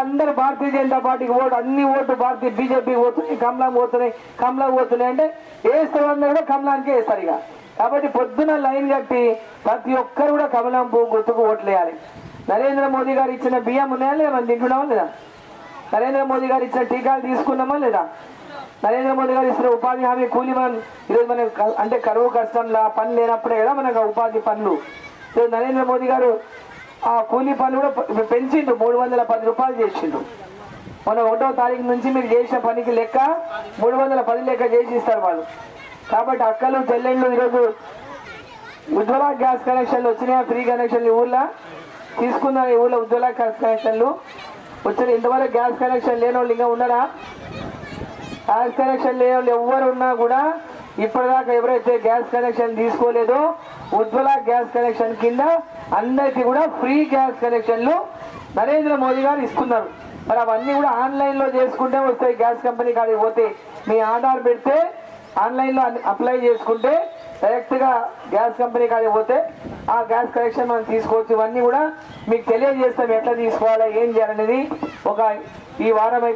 అందరు భారతీయ జనతా పార్టీకి ఓటు అన్ని ఓటు భారతీయ బీజేపీకి పోతున్నాయి కమలం పోతున్నాయి కమలం పోతున్నాయి అంటే వేస్తారు అందరూ కూడా కమలానికే వేస్తారు ఇక. కాబట్టి పొద్దున లైన్ కట్టి ప్రతి ఒక్కరు కూడా కమలం పువ్వు గుర్తుకు ఓట్లు వేయాలి నరేంద్ర మోదీ గారు ఇచ్చిన బియ్యం ఉన్నాయా లేదా? మనం తింటున్నామా లేదా? నరేంద్ర మోదీ గారు ఇచ్చిన టీకాలు తీసుకున్నామా లేదా? నరేంద్ర మోదీ గారు ఇచ్చిన ఉపాధి హామీ కూలి మనం ఈరోజు మనం అంటే కరువు కష్టంలా పని లేనప్పుడే కదా మనకు ఉపాధి పనులు. ఈరోజు నరేంద్ర మోదీ గారు ఆ కూలీ పనులు కూడా పెంచిండు. మూడు వందల పది రూపాయలు చేసిండు. మన ఒకటో తారీఖు నుంచి మీరు చేసిన పనికి లెక్క మూడు వందల పది లెక్క చేసి ఇస్తారు వాళ్ళు. కాబట్టి అక్కలు చెల్లెళ్ళు ఈరోజు ఉజ్వల గ్యాస్ కనెక్షన్లు వచ్చినాయి? ఫ్రీ కనెక్షన్లు ఈ ఊర్లో? తీసుకున్నారు ఈ ఊర్లో ఉజ్వల గ్యాస్ కనెక్షన్లు? వచ్చిన ఇంతవరకు గ్యాస్ కనెక్షన్ లేని వాళ్ళు ఇంకా ఉన్నారా? గ్యాస్ కనెక్షన్ లేని వాళ్ళు ఎవరు ఉన్నా కూడా ఇప్పటిదాకా ఎవరైతే గ్యాస్ కనెక్షన్ తీసుకోలేదో ఉజ్వల గ్యాస్ కనెక్షన్ కింద అందరికీ కూడా ఫ్రీ గ్యాస్ కనెక్షన్లు నరేంద్ర మోదీ గారు ఇస్తున్నారు. మరి అవన్నీ కూడా ఆన్లైన్లో చేసుకుంటే వస్తాయి. గ్యాస్ కంపెనీ కాడికి పోతే మీ ఆధార్ పెడితే ఆన్లైన్లో అప్లై చేసుకుంటే డైరెక్ట్గా గ్యాస్ కంపెనీ కాడికి పోతే ఆ గ్యాస్ కనెక్షన్ మనం తీసుకోవచ్చు. ఇవన్నీ కూడా మీకు తెలియజేస్తాం. ఎట్లా తీసుకోవాలా ఏం చేయాలనేది ఒక ఈ వారం అయితే